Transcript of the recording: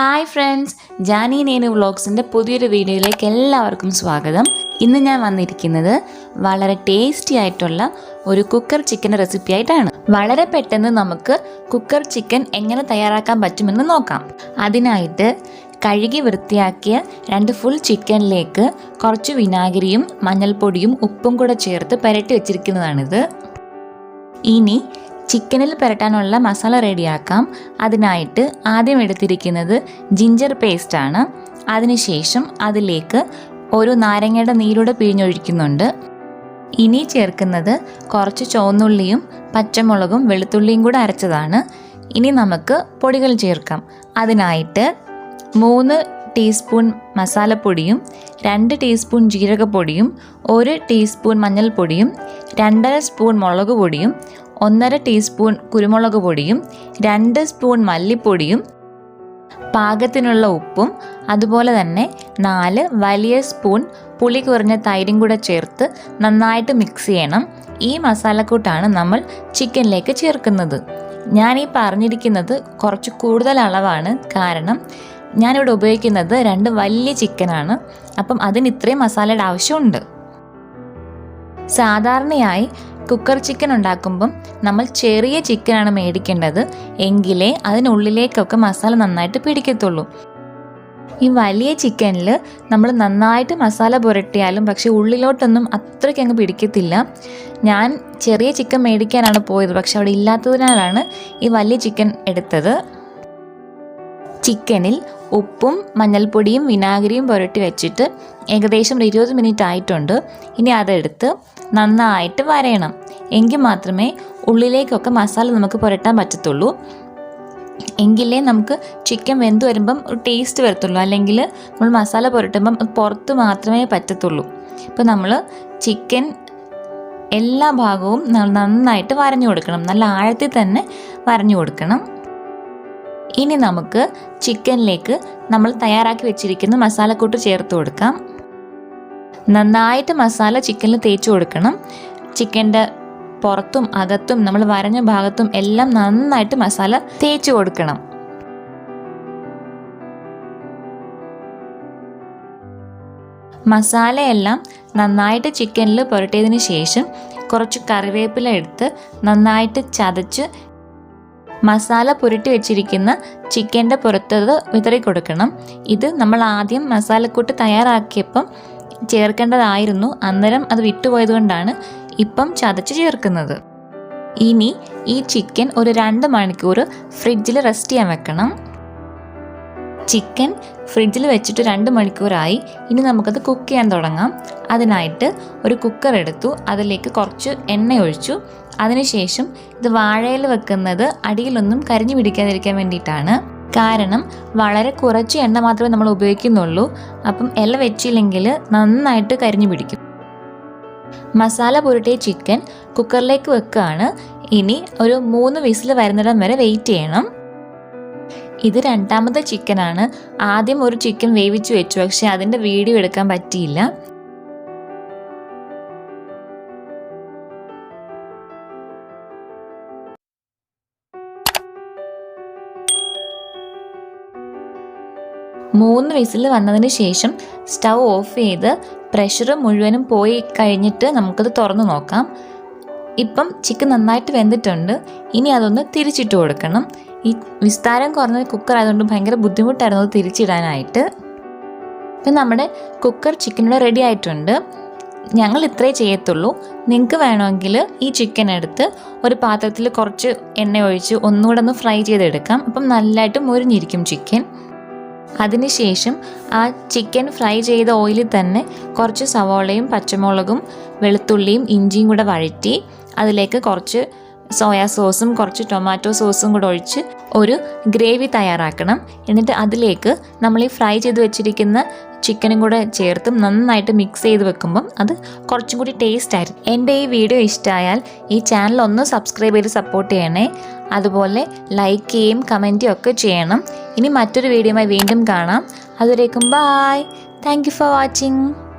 Hi friends Jani നേനു വ്ളോഗ്സിന്റെ പുതിയൊരു വീഡിയോയിലേക്ക് എല്ലാവർക്കും സ്വാഗതം. ഇന്ന് ഞാൻ വന്നിരിക്കുന്നത് വളരെ ടേസ്റ്റി ആയിട്ടുള്ള ഒരു കുക്കർ ചിക്കൻ റെസിപ്പി ആയിട്ടാണ്. വളരെ പെട്ടെന്ന് നമുക്ക് കുക്കർ ചിക്കൻ എങ്ങനെ തയ്യാറാക്കാൻ പറ്റുമെന്ന് നോക്കാം. അതിനായിട്ട് കഴുകി വൃത്തിയാക്കിയ രണ്ട് ഫുൾ ചിക്കനിലേക്ക് കുറച്ച് വിനാഗിരിയും മഞ്ഞൾപ്പൊടിയും ഉപ്പും കൂടെ ചേർത്ത് പുരട്ടി വെച്ചിരിക്കുന്നതാണിത്. ഇനി ചിക്കനിൽ പുരട്ടാനുള്ള മസാല റെഡിയാക്കാം. അതിനായിട്ട് ആദ്യം എടുത്തിരിക്കുന്നത് ജിഞ്ചർ പേസ്റ്റാണ് അതിനുശേഷം അതിലേക്ക് ഒരു നാരങ്ങയുടെ നീരൂടെ പിഴിഞ്ഞൊഴിക്കുന്നുണ്ട്. ഇനി ചേർക്കുന്നത് കുറച്ച് ചുവന്നുള്ളിയും പച്ചമുളകും വെളുത്തുള്ളിയും കൂടെ അരച്ചതാണ്. ഇനി നമുക്ക് പൊടികൾ ചേർക്കാം. അതിനായിട്ട് മൂന്ന് ടീസ്പൂൺ മസാലപ്പൊടിയും രണ്ട് ടീസ്പൂൺ ജീരകപ്പൊടിയും ഒരു ടീസ്പൂൺ മഞ്ഞൾപ്പൊടിയും രണ്ടര സ്പൂൺ മുളക് പൊടിയും ഒന്നര ടീസ്പൂൺ കുരുമുളക് പൊടിയും രണ്ട് സ്പൂൺ മല്ലിപ്പൊടിയും പാകത്തിനുള്ള ഉപ്പും അതുപോലെ തന്നെ നാല് വലിയ സ്പൂൺ പുളി കുറഞ്ഞ തൈരും കൂടെ ചേർത്ത് നന്നായിട്ട് മിക്സ് ചെയ്യണം. ഈ മസാലക്കൂട്ടാണ് നമ്മൾ ചിക്കനിലേക്ക് ചേർക്കുന്നത്. ഞാൻ ഈ പറഞ്ഞിരിക്കുന്നത് കുറച്ച് കൂടുതൽ അളവാണ്. കാരണം ഞാനിവിടെ ഉപയോഗിക്കുന്നത് രണ്ട് വലിയ ചിക്കനാണ്. അപ്പം അതിന് ഇത്രയും മസാലയുടെ ആവശ്യമുണ്ട്. സാധാരണയായി കുക്കർ ചിക്കൻ ഉണ്ടാക്കുമ്പം നമ്മൾ ചെറിയ ചിക്കനാണ് മേടിക്കേണ്ടത്. എങ്കിലേ അതിനുള്ളിലേക്കൊക്കെ മസാല നന്നായിട്ട് പിടിക്കത്തുള്ളൂ. ഈ വലിയ ചിക്കനിൽ നമ്മൾ നന്നായിട്ട് മസാല പുരട്ടിയാലും പക്ഷേ ഉള്ളിലോട്ടൊന്നും അത്രയ്ക്ക് അങ്ങ് പിടിക്കത്തില്ല. ഞാൻ ചെറിയ ചിക്കൻ മേടിക്കാനാണ് പോയത്. പക്ഷെ അവിടെ ഇല്ലാത്തതിനാലാണ് ഈ വലിയ ചിക്കൻ എടുത്തത്. ചിക്കനിൽ ഉപ്പും മഞ്ഞൾപ്പൊടിയും വിനാഗിരിയും പുരട്ടി വെച്ചിട്ട് ഏകദേശം ഒരു ഇരുപത് മിനിറ്റ് ആയിട്ടുണ്ട്. ഇനി അതെടുത്ത് നന്നായിട്ട് വരയണം. എങ്കിൽ മാത്രമേ ഉള്ളിലേക്കൊക്കെ മസാല നമുക്ക് പുരട്ടാൻ പറ്റത്തുള്ളൂ. എങ്കിലേ നമുക്ക് ചിക്കൻ വെന്ത് വരുമ്പം ഒരു ടേസ്റ്റ് വരത്തുള്ളൂ. അല്ലെങ്കിൽ നമ്മൾ മസാല പുരട്ടുമ്പം പുറത്ത് മാത്രമേ പറ്റത്തുള്ളൂ. ഇപ്പോൾ നമ്മൾ ചിക്കൻ എല്ലാ ഭാഗവും നന്നായിട്ട് വരഞ്ഞു കൊടുക്കണം. നല്ല ആഴത്തിൽ തന്നെ വരഞ്ഞു കൊടുക്കണം. ഇനി നമുക്ക് ചിക്കനിലേക്ക് നമ്മൾ തയ്യാറാക്കി വെച്ചിരിക്കുന്ന മസാലക്കൂട്ട് ചേർത്ത് കൊടുക്കാം. നന്നായിട്ട് മസാല ചിക്കനിൽ തേച്ച് കൊടുക്കണം. ചിക്കന്റെ പുറത്തും അകത്തും നമ്മൾ വരഞ്ഞ ഭാഗത്തും എല്ലാം നന്നായിട്ട് മസാല തേച്ച് കൊടുക്കണം. മസാലയെല്ലാം നന്നായിട്ട് ചിക്കനിൽ പുരട്ടിയതിന് ശേഷം കുറച്ച് കറിവേപ്പില എടുത്ത് നന്നായിട്ട് ചതച്ച് മസാല പുരട്ടി വെച്ചിരിക്കുന്ന ചിക്കന്റെ പുറത്തത് വിതറി കൊടുക്കണം. ഇത് നമ്മൾ ആദ്യം മസാലക്കൂട്ട് തയ്യാറാക്കിയപ്പം ചേർക്കേണ്ടതായിരുന്നു. അന്നേരം അത് വിട്ടുപോയതുകൊണ്ടാണ് ഇപ്പം ചതച്ച് ചേർക്കുന്നത്. ഇനി ഈ ചിക്കൻ ഒരു രണ്ട് മണിക്കൂർ ഫ്രിഡ്ജിൽ റെസ്റ്റ് ചെയ്യാൻ വെക്കണം. ചിക്കൻ ഫ്രിഡ്ജിൽ വെച്ചിട്ട് രണ്ട് മണിക്കൂറായി. ഇനി നമുക്കത് കുക്ക് ചെയ്യാൻ തുടങ്ങാം. അതിനായിട്ട് ഒരു കുക്കർ എടുത്തു. അതിലേക്ക് കുറച്ച് എണ്ണ ഒഴിച്ചു. അതിനുശേഷം ഇത് വാഴയിൽ വെക്കുന്നത് അടിയിലൊന്നും കരിഞ്ഞു പിടിക്കാതിരിക്കാൻ വേണ്ടിയിട്ടാണ്. കാരണം വളരെ കുറച്ച് എണ്ണ മാത്രമേ നമ്മൾ ഉപയോഗിക്കുന്നുള്ളൂ. അപ്പം ഇല വെച്ചില്ലെങ്കിൽ നന്നായിട്ട് കരിഞ്ഞു പിടിക്കും. മസാല പുരട്ടിയ ചിക്കൻ കുക്കറിലേക്ക് വെക്കുകയാണ്. ഇനി ഒരു മൂന്ന് വിസിൽ വരുന്നിടം വരെ വെയിറ്റ് ചെയ്യണം. ഇത് രണ്ടാമത്തെ ചിക്കനാണ്. ആദ്യം ഒരു ചിക്കൻ വേവിച്ചു വെച്ചു. പക്ഷെ അതിന്റെ വീഡിയോ എടുക്കാൻ പറ്റിയില്ല. മൂന്ന് വിസിൽ വന്നതിന് ശേഷം സ്റ്റൗ ഓഫ് ചെയ്ത് പ്രഷർ മുഴുവനും പോയി കഴിഞ്ഞിട്ട് നമുക്കത് തുറന്നു നോക്കാം. ഇപ്പം ചിക്കൻ നന്നായിട്ട് വെന്തിട്ടുണ്ട്. ഇനി അതൊന്ന് തിരിച്ചിട്ട് കൊടുക്കണം. ഈ വിസ്താരം കുറഞ്ഞ കുക്കർ ആയതുകൊണ്ട് ഭയങ്കര ബുദ്ധിമുട്ടായിരുന്നു അത് തിരിച്ചിടാനായിട്ട്. ഇപ്പം നമ്മുടെ കുക്കർ ചിക്കനോട് റെഡി ആയിട്ടുണ്ട്. ഞങ്ങൾ ഇത്രേ ചെയ്യത്തുള്ളൂ. നിങ്ങൾക്ക് വേണമെങ്കിൽ ഈ ചിക്കൻ എടുത്ത് ഒരു പാത്രത്തിൽ കുറച്ച് എണ്ണ ഒഴിച്ച് ഒന്നുകൂടെ ഒന്ന് ഫ്രൈ ചെയ്തെടുക്കാം. അപ്പം നല്ലതായിട്ട് മുരിഞ്ഞിരിക്കും ചിക്കൻ അതിനുശേഷം ആ ചിക്കൻ ഫ്രൈ ചെയ്ത ഓയിലിൽ തന്നെ കുറച്ച് സവോളയും പച്ചമുളകും വെളുത്തുള്ളിയും ഇഞ്ചിയും കൂടെ വഴറ്റി അതിലേക്ക് കുറച്ച് സോയാ സോസും കുറച്ച് ടൊമാറ്റോ സോസും കൂടെ ഒഴിച്ച് ഒരു ഗ്രേവി തയ്യാറാക്കണം. എന്നിട്ട് അതിലേക്ക് നമ്മൾ ഈ ഫ്രൈ ചെയ്ത് വെച്ചിരിക്കുന്ന ചിക്കനും കൂടെ ചേർത്ത് നന്നായിട്ട് മിക്സ് ചെയ്ത് വെക്കുമ്പം അത് കുറച്ചും കൂടി ടേസ്റ്റ് ആയിരിക്കും. എന്റെ ഈ വീഡിയോ ഇഷ്ടമായാൽ ഈ ചാനൽ ഒന്ന് സബ്സ്ക്രൈബ് ചെയ്ത് സപ്പോർട്ട് ചെയ്യണേ. അതുപോലെ ലൈക്ക് ചെയ്യും കമന്റും ഒക്കെ ചെയ്യണം. ഇനി മറ്റൊരു വീഡിയോയുമായി വീണ്ടും കാണാം. അതുവരേക്കും ബായ് താങ്ക് ഫോർ വാച്ചിങ്